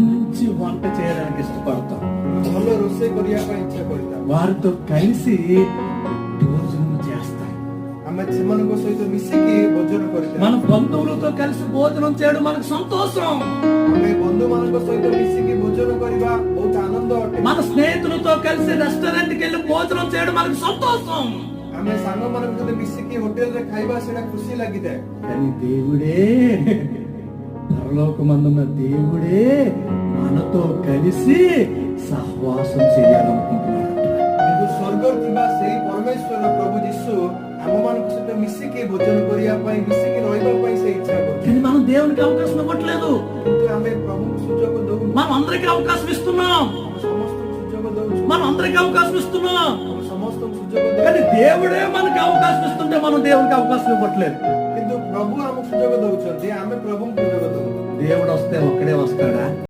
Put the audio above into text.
మంచి వంట చేయడానికి ఇష్టపడతాం ଭଲ ରୋଷେଇ କରିବା ପାଇଁ ଇଚ୍ଛା କରିଥାଉ వారితో కలిసి భోజనం చేస్తాం ଆମେ ସେମାନଙ୍କ ସହିତ ମିଶିକି ଭୋଜନ କରିଥାଉ మన బంధువులతో కలిసి భోజనం చేయడం మనకు సంతోషం ଆମେ ବନ୍ଧୁମାନଙ୍କ ସହିତ ମିଶିକି ଭୋଜନ କରିବା ବହୁତ ଆନନ୍ଦ ଅଟେ మన స్నేహితులతో కలిసి రెస్టారెంట్ కి వెళ్ళి భోజనం చేయడం మనకు సంతోషం ଆମେ ସାଙ୍ଗମାନଙ୍କ ସହିତ ମିଶିକି ହୋଟେଲରେ ଖାଇବା ସେଇଟା ଖୁସି ଲାଗିଥାଏ కానీ దేవుడే పరలోకమందున్న దేవుడే మనతో కలిసి సహవాసం చేయాలనుకుంటున్నాడు କିନ୍ତୁ ସ୍ୱର୍ଗରେ ଥିବା ସେଇ ପରମେଶ୍ୱର ପ୍ରଭୁ ଯୀଶୁ ଆମମାନଙ୍କ ସହିତ ମିଶିକି ଭୋଜନ କରିବା ପାଇଁ ମିଶିକି ରହିବା ପାଇଁ ସେ ଇଚ୍ଛା କରୁଛି కానీ మనం దేవునికి అవకాశం ఇవ్వట్లేదు କିନ୍ତୁ ଆମେ ପ୍ରଭୁଙ୍କୁ ସୁଯୋଗ ଦଉନୁ మనం అందరికి అవకాశం ఇస్తున్నాం ଆମେ ସମସ୍ତଙ୍କୁ ସୁଯୋଗ ଦଉଛୁ మనం అందరికి అవకాశం ఇస్తున్నాం ଆମେ ସମସ୍ତଙ୍କୁ ସୁଯୋଗ కానీ ଦଉଛୁ దేవుడే మనకి అవకాశం ఇస్తుంటే మనం దేవునికి అవకాశం ఇవ్వట్లేదు କିନ୍ତୁ ପ୍ରଭୁ ଆମକୁ ସୁଯୋଗ ଦଉଛନ୍ତି ଆମେ ପ୍ରଭୁଙ୍କୁ ସୁଯୋଗ ଦଉଛୁ దేవుడు వస్తే ఒక్కడే వస్తాడా